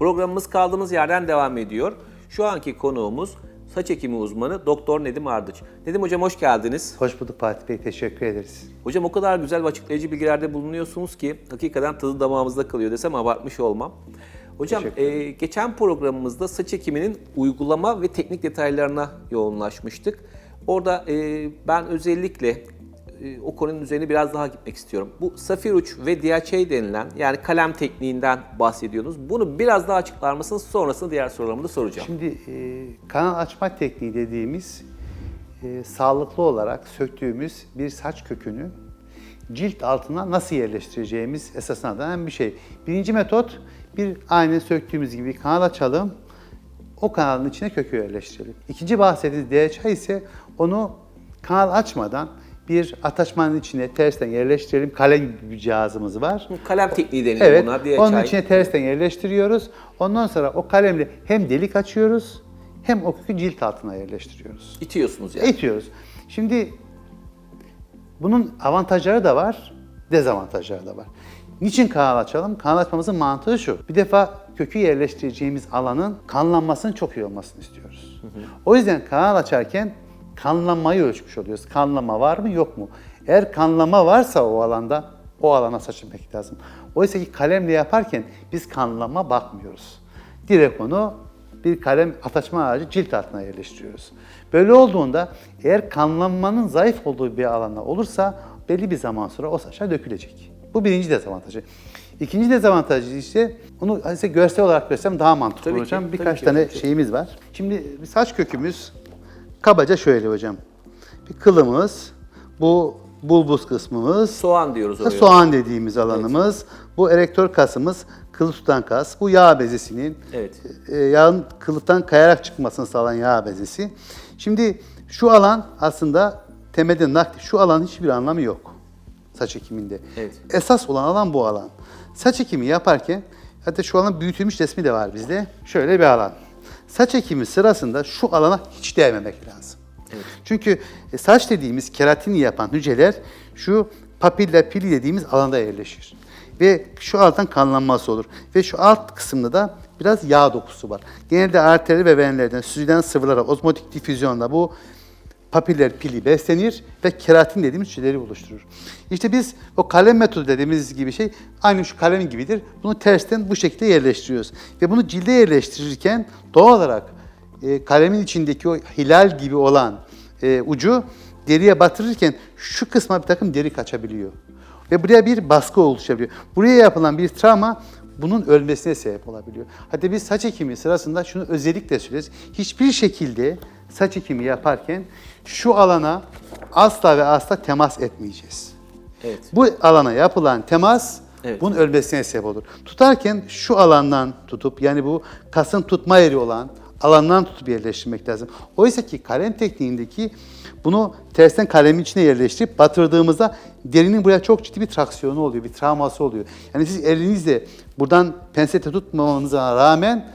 Programımız kaldığımız yerden devam ediyor. Şu anki konuğumuz saç ekimi uzmanı Doktor Nedim Ardıç. Nedim Hocam hoş geldiniz. Hoş bulduk Fatih Bey, teşekkür ederiz. Hocam o kadar güzel ve açıklayıcı bilgilerde bulunuyorsunuz ki hakikaten tadı damağımızda kalıyor desem abartmış olmam. Hocam e, geçen programımızda saç ekiminin uygulama ve teknik detaylarına yoğunlaşmıştık. Orada e, ben özellikle e, o konunun üzerine biraz daha gitmek istiyorum. Bu safir uç ve DHA denilen yani kalem tekniğinden bahsediyordunuz. Bunu biraz daha açıklar mısınız? Sonrasında diğer sorularımı da soracağım. Şimdi e, kanal açma tekniği dediğimiz e, sağlıklı olarak söktüğümüz bir saç kökünü cilt altına nasıl yerleştireceğimiz esasına dayanan bir şey. Birinci metot bir aynı söktüğümüz gibi kanal açalım, o kanalın içine kökü yerleştirelim. İkinci bahsettiğimiz DHA ise onu kanal açmadan bir ataşmanın içine tersten yerleştirelim. Kalem gibi bir cihazımız var. Kalem tekniği deniyor Evet, bunlar. DHA. onun içine tersten yerleştiriyoruz. Ondan sonra o kalemle hem delik açıyoruz hem o kökü cilt altına yerleştiriyoruz. İtiyorsunuz yani. Eğitiyoruz. Şimdi bunun avantajları da var, dezavantajları da var. Niçin kanal açalım? Kanal açmamızın mantığı şu. Bir defa kökü yerleştireceğimiz alanın kanlanmasının çok iyi olmasını istiyoruz. O yüzden kanal açarken kanlanmayı ölçmüş oluyoruz. Kanlama var mı yok mu? Eğer kanlama varsa o alanda o alana saçılmak lazım. Oysa ki kalemle yaparken biz kanlama bakmıyoruz. Direkt onu bir kalem ataçma aracı cilt altına yerleştiriyoruz. Böyle olduğunda eğer kanlanmanın zayıf olduğu bir alanda olursa belli bir zaman sonra o saçlar dökülecek. Bu birinci dezavantajı. İkinci dezavantajı ise onu size görsel olarak görsem daha mantıklı Tabii ki, hocam. tabii Birkaç ki tane hocam. şeyimiz var. Şimdi saç kökümüz kabaca şöyle hocam. Bir kılımız, bu bulbuz kısmımız, Soğan diyoruz oraya. soğan dediğimiz alanımız, bu erektör kasımız, kılı tutan kas, bu yağ bezesinin Evet. e, yağın kılıftan kayarak çıkmasını sağlayan yağ bezesi. Şimdi şu alan aslında temelde nakli, şu alanın hiçbir anlamı yok saç ekiminde. Evet. Esas olan alan bu alan. Saç ekimi yaparken, hatta şu alanın büyütülmüş resmi de var bizde. Şöyle bir alan. Saç ekimi sırasında şu alana hiç değmemek lazım. Çünkü e, saç dediğimiz keratini yapan hücreler şu papilla pili dediğimiz alanda yerleşir. Ve şu alttan kanlanması olur. Ve şu alt kısımda da biraz yağ dokusu var. Genelde arteri ve venlerden süzülen sıvılara ozmotik difüzyonla bu papiller pili beslenir ve keratin dediğimiz hücreleri oluşturur. İşte biz o kalem metodu dediğimiz gibi şey aynı şu kalem gibidir. Bunu tersten bu şekilde yerleştiriyoruz. Ve bunu cilde yerleştirirken doğal olarak e, kalemin içindeki o hilal gibi olan e, ucu deriye batırırken şu kısma bir takım deri kaçabiliyor. Ve buraya bir baskı oluşabiliyor. Buraya yapılan bir travma bunun ölmesine sebep olabiliyor. Hatta biz saç ekimi sırasında şunu özellikle söylüyoruz. Hiçbir şekilde saç ekimi yaparken şu alana asla ve asla temas etmeyeceğiz. Evet. Bu alana yapılan temas Evet. bunun ölmesine sebep olur. Tutarken şu alandan tutup yani bu kasın tutma yeri olan alandan tutup yerleştirmek lazım. Oysa ki kalem tekniğindeki bunu tersten kalemin içine yerleştirip batırdığımızda derinin buraya çok ciddi bir traksiyonu oluyor, bir travması oluyor. Yani siz elinizle buradan pensete tutmamanıza rağmen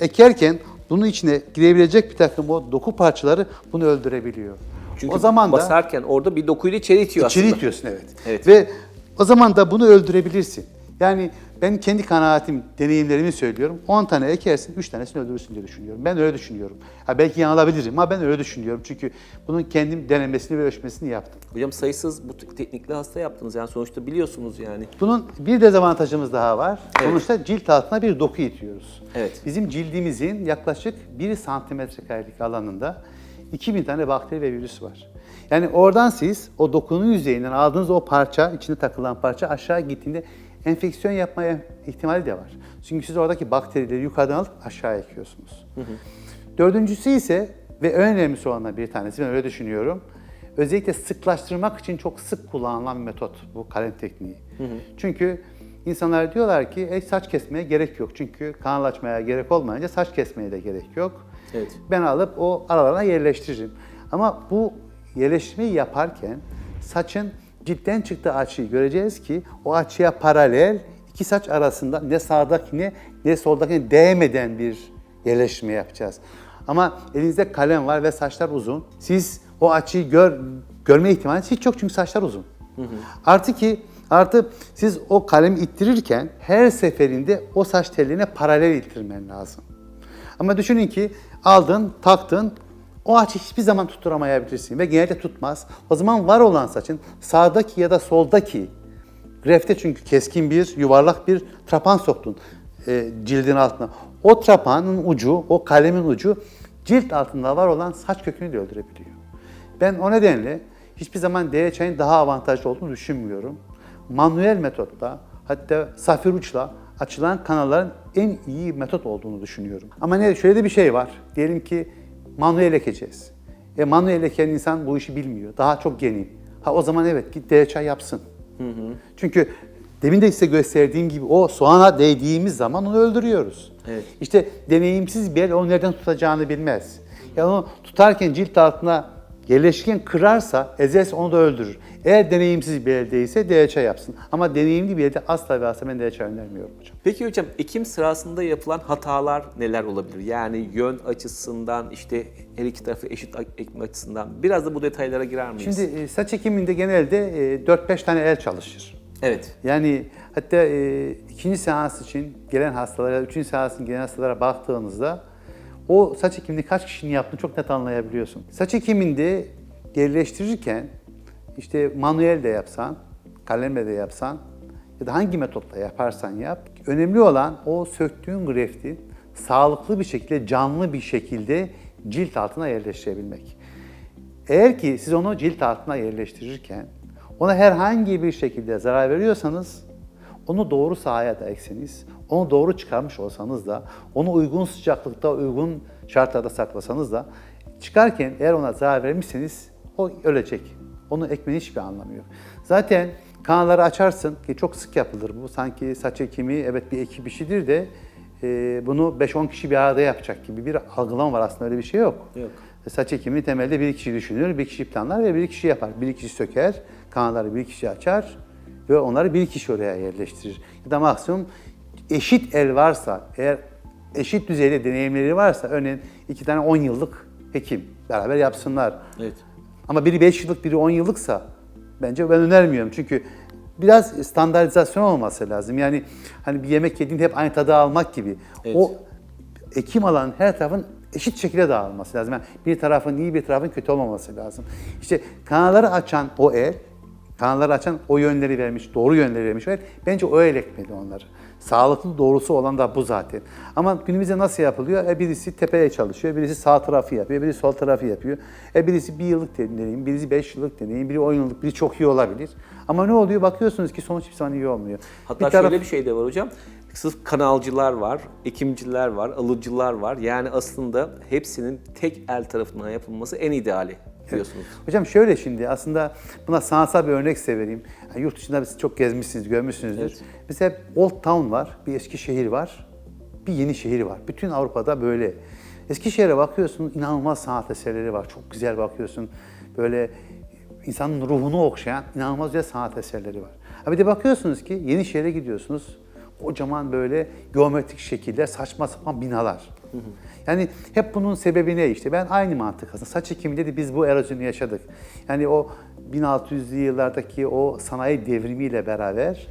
ekerken bunun içine girebilecek bir takım o doku parçaları bunu öldürebiliyor. Çünkü o zaman da basarken orada bir dokuyla içeri itiyor İçeri aslında. itiyorsun evet. Evet. Ve o zaman da bunu öldürebilirsin. Yani ben kendi kanaatim, deneyimlerimi söylüyorum. 10 tane ekersin, 3 tanesini öldürürsün diye düşünüyorum. Ben öyle düşünüyorum. Ha belki yanılabilirim ama ben öyle düşünüyorum. Çünkü bunun kendim denemesini ve ölçmesini yaptım. Hocam sayısız bu te- teknikle hasta yaptınız yani sonuçta biliyorsunuz yani. Bunun bir dezavantajımız daha var. Sonuçta cilt altına bir doku itiyoruz. Evet. Bizim cildimizin yaklaşık 1 santimetre karelik alanında 2000 tane bakteri ve virüs var. Yani oradan siz o dokunun yüzeyinden aldığınız o parça, içine takılan parça aşağı gittiğinde enfeksiyon yapmaya ihtimali de var. Çünkü siz oradaki bakterileri yukarıdan alıp aşağı ekiyorsunuz. Dördüncüsü ise ve en önemlisi olanlar bir tanesi ben öyle düşünüyorum. Özellikle sıklaştırmak için çok sık kullanılan bir metot bu kalem tekniği. Çünkü insanlar diyorlar ki e, saç kesmeye gerek yok. Çünkü kanal açmaya gerek olmayınca saç kesmeye de gerek yok. Evet. Ben alıp o aralarına yerleştiririm. Ama bu yerleştirmeyi yaparken saçın ciltten çıktığı açıyı göreceğiz ki o açıya paralel iki saç arasında ne sağdakine ne soldakine değmeden bir yerleştirme yapacağız. Ama elinizde kalem var ve saçlar uzun. Siz o açıyı gör, görme ihtimaliniz hiç yok çünkü saçlar uzun. Artı ki Artı siz o kalemi ittirirken her seferinde o saç tellerine paralel ittirmen lazım. Ama düşünün ki aldın, taktın, o açı hiçbir zaman tutturamayabilirsin ve genelde tutmaz. O zaman var olan saçın sağdaki ya da soldaki grefte çünkü keskin bir, yuvarlak bir trapan soktun e, cildin altına. O trapanın ucu, o kalemin ucu cilt altında var olan saç kökünü de öldürebiliyor. Ben o nedenle hiçbir zaman DHA'nın daha avantajlı olduğunu düşünmüyorum. Manuel metotla hatta safir uçla açılan kanalların en iyi metot olduğunu düşünüyorum. Ama ne şöyle de bir şey var. Diyelim ki manuel ekeceğiz. E manuel eken insan bu işi bilmiyor. Daha çok yeni. Ha o zaman evet git DHA yapsın. Çünkü demin de size gösterdiğim gibi o soğana değdiğimiz zaman onu öldürüyoruz. Evet. İşte deneyimsiz bir el onu nereden tutacağını bilmez. Yani onu tutarken cilt altına yerleşirken kırarsa, ezerse onu da öldürür. Eğer deneyimsiz bir el değilse DHA yapsın. Ama deneyimli bir elde asla ve asla ben DHA önermiyorum hocam. Peki hocam ekim sırasında yapılan hatalar neler olabilir? Yani yön açısından işte her iki tarafı eşit ekme açısından biraz da bu detaylara girer miyiz? Şimdi e, saç ekiminde genelde e, 4-5 tane el çalışır. evet. Yani hatta e, ikinci seans için gelen hastalara, üçüncü seans için gelen hastalara baktığınızda o saç ekimini kaç kişinin yaptığını çok net anlayabiliyorsun. Saç ekiminde yerleştirirken işte manuel de yapsan, kalemle de yapsan ya da hangi metotla yaparsan yap. Önemli olan o söktüğün greftin sağlıklı bir şekilde, canlı bir şekilde cilt altına yerleştirebilmek. Eğer ki siz onu cilt altına yerleştirirken ona herhangi bir şekilde zarar veriyorsanız onu doğru sahaya da onu doğru çıkarmış olsanız da, onu uygun sıcaklıkta, uygun şartlarda saklasanız da çıkarken eğer ona zarar vermişseniz o ölecek. Onu ekmenin hiçbir anlamı yok. Zaten kanalları açarsın ki çok sık yapılır bu. Sanki saç ekimi evet bir ekip işidir de e, bunu 5-10 kişi bir arada yapacak gibi bir algılama var aslında öyle bir şey yok. Yok. Saç ekimini temelde bir kişi düşünür, bir kişi planlar ve bir kişi yapar. Bir kişi söker, kanalları bir kişi açar ve onları bir kişi oraya yerleştirir. Ya da maksimum eşit el varsa, eğer eşit düzeyde deneyimleri varsa, örneğin iki tane 10 yıllık hekim beraber yapsınlar. Evet. Ama biri 5 yıllık, biri 10 yıllıksa bence ben önermiyorum. Çünkü biraz standartizasyon olması lazım. Yani hani bir yemek yediğinde hep aynı tadı almak gibi. Evet. O ekim alanın her tarafın eşit şekilde dağılması lazım. Yani bir tarafın iyi, bir tarafın kötü olmaması lazım. İşte kanalları açan o el, kanalları açan o yönleri vermiş, doğru yönleri vermiş o el, bence o el ekmeli onları. Sağlıklı doğrusu olan da bu zaten. Ama günümüzde nasıl yapılıyor? E birisi tepeye çalışıyor, birisi sağ tarafı yapıyor, birisi sol tarafı yapıyor. E birisi bir yıllık deneyim, birisi beş yıllık deneyim, biri on yıllık, biri çok iyi olabilir. Ama ne oluyor? Bakıyorsunuz ki sonuç hiçbir zaman iyi olmuyor. Hatta Bir taraf- şöyle bir şey de var hocam. Sırf kanalcılar var, ekimciler var, alıcılar var. Yani aslında hepsinin tek el tarafından yapılması en ideali diyorsunuz. Hocam şöyle şimdi aslında buna sanatsal bir örnek size vereyim. Yani yurt dışında siz çok gezmişsiniz, görmüşsünüzdür. Evet. Mesela Old Town var, bir eski şehir var, bir yeni şehir var. Bütün Avrupa'da böyle. Eskişehir'e bakıyorsun inanılmaz sanat eserleri var. Çok güzel bakıyorsun. Böyle insanın ruhunu okşayan inanılmaz güzel sanat eserleri var. Ha bir de bakıyorsunuz ki yeni şehre gidiyorsunuz. Kocaman böyle geometrik şekiller, saçma sapan binalar. Yani hep bunun sebebi ne işte? Ben aynı mantık aslında. Saç ekiminde de biz bu erozyonu yaşadık. Yani o 1600'lü yıllardaki o sanayi devrimiyle beraber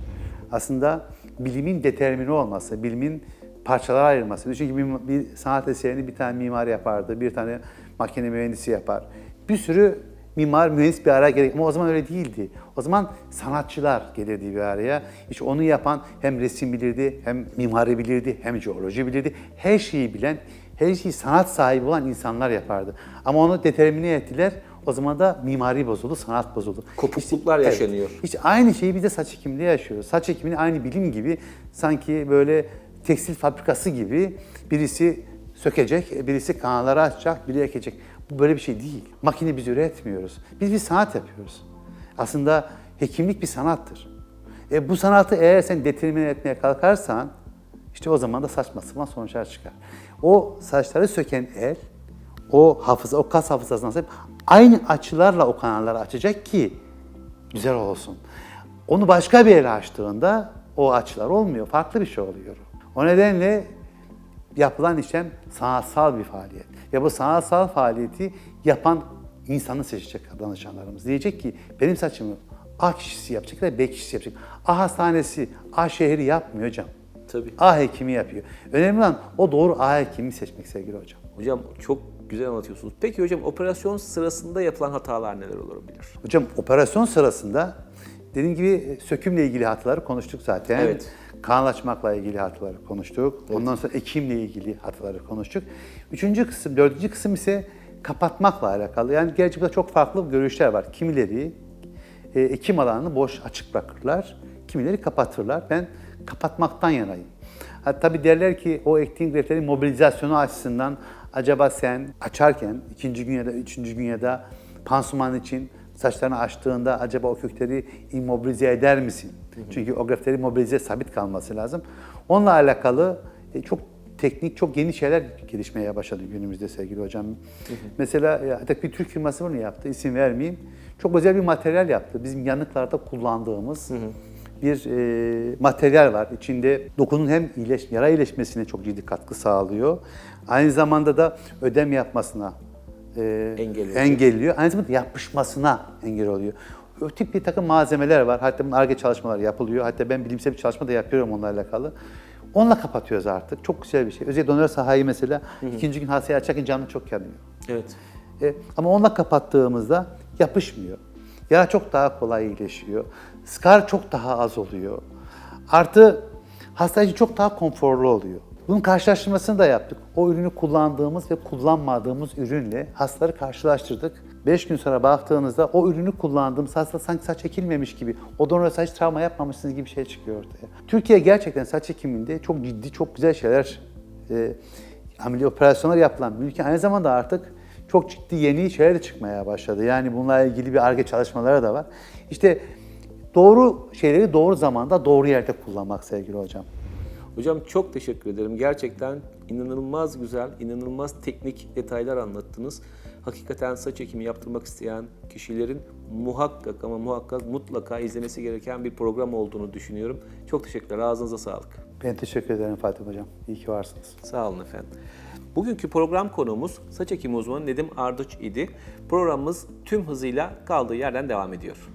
aslında bilimin determini olması, bilimin parçalara ayrılması. Çünkü bir, bir sanat eserini bir tane mimar yapardı, bir tane makine mühendisi yapar. Bir sürü mimar, mühendis bir araya gerek ama o zaman öyle değildi. O zaman sanatçılar gelirdi bir araya. İşte onu yapan hem resim bilirdi, hem mimari bilirdi, hem jeoloji bilirdi. Her şeyi bilen, her şeyi sanat sahibi olan insanlar yapardı. Ama onu determine ettiler. O zaman da mimari bozuldu, sanat bozuldu. Kopukluklar İşte- yaşanıyor. işte aynı şeyi biz de saç ekiminde yaşıyoruz. Saç ekimini aynı bilim gibi sanki böyle tekstil fabrikası gibi birisi sökecek, birisi kanalları açacak, biri ekecek. Bu böyle bir şey değil. Makine biz üretmiyoruz. Biz bir sanat yapıyoruz. Aslında hekimlik bir sanattır. E bu sanatı eğer sen determine etmeye kalkarsan işte o zaman da saçma sapan sonuçlar çıkar. O saçları söken el, o hafıza, o kas hafızasından sahip aynı açılarla o kanalları açacak ki güzel olsun. Onu başka bir yere açtığında o açılar olmuyor. Farklı bir şey oluyor. O nedenle yapılan işlem sanatsal bir faaliyet. Ve bu sanatsal faaliyeti yapan insanı seçecek danışanlarımız. Diyecek ki benim saçımı A kişisi yapacak ya da B kişisi yapacak. A hastanesi A şehri yapmıyor hocam. Tabii. A hekimi yapıyor. Önemli olan o doğru A hekimi seçmek sevgili hocam. Hocam çok güzel anlatıyorsunuz. Peki hocam operasyon sırasında yapılan hatalar neler olabilir? Hocam operasyon sırasında dediğim gibi e, sökümle ilgili hataları konuştuk zaten. Evet. Kanlaşmakla ilgili hataları konuştuk. Ondan sonra ekimle ilgili hataları konuştuk. Üçüncü kısım, dördüncü kısım ise kapatmakla alakalı. Yani gerçi burada çok farklı görüşler var. Kimileri e, ekim alanını boş açık bırakırlar. Kimileri kapatırlar. Ben kapatmaktan yanayım. Ha, tabii derler ki o ektiğin greflerin mobilizasyonu açısından acaba sen açarken ikinci gün ya da üçüncü gün ya da pansuman için saçlarını açtığında acaba o kökleri immobilize eder misin? Çünkü o grefleri mobilize sabit kalması lazım. Onunla alakalı e, çok teknik, çok yeni şeyler gelişmeye başladı günümüzde sevgili hocam. Mesela e, hatta bir Türk firması bunu yaptı, isim vermeyeyim. Çok özel bir materyal yaptı. Bizim yanıklarda kullandığımız bir e, materyal var. İçinde dokunun hem iyileş, yara iyileşmesine çok ciddi katkı sağlıyor. Aynı zamanda da ödem yapmasına e, Engelliyor. engelliyor. Aynı zamanda yapışmasına engel oluyor. Tip bir takım malzemeler var. Hatta bunun ARGE çalışmalar yapılıyor. Hatta ben bilimsel bir çalışma da yapıyorum onlarla alakalı. Onunla kapatıyoruz artık. Çok güzel bir şey. Özellikle donör sahayı mesela ikinci gün hastayı açarken canı çok yanıyor. Evet. E, ama onunla kapattığımızda yapışmıyor. Yara çok daha kolay iyileşiyor. Skar çok daha az oluyor. Artı hasta için çok daha konforlu oluyor. Bunun karşılaştırmasını da yaptık. O ürünü kullandığımız ve kullanmadığımız ürünle hastaları karşılaştırdık. 5 gün sonra baktığınızda o ürünü kullandığımız hasta sanki saç ekilmemiş gibi, odonla saç travma yapmamışsınız gibi bir şey çıkıyor ortaya. Türkiye gerçekten saç ekiminde çok ciddi, çok güzel şeyler, e, ameliyat operasyonlar yapılan bir ülke. Aynı zamanda artık çok ciddi yeni şeyler de çıkmaya başladı. Yani bununla ilgili bir ARGE çalışmaları da var. İşte doğru şeyleri doğru zamanda doğru yerde kullanmak sevgili hocam. Hocam çok teşekkür ederim. Gerçekten inanılmaz güzel, inanılmaz teknik detaylar anlattınız. Hakikaten saç ekimi yaptırmak isteyen kişilerin muhakkak ama muhakkak mutlaka izlemesi gereken bir program olduğunu düşünüyorum. Çok teşekkürler. Ağzınıza sağlık. Ben teşekkür ederim Fatih Hocam. İyi ki varsınız. Sağ olun efendim. Bugünkü program konuğumuz saç ekimi uzmanı Nedim Ardıç idi. Programımız tüm hızıyla kaldığı yerden devam ediyor.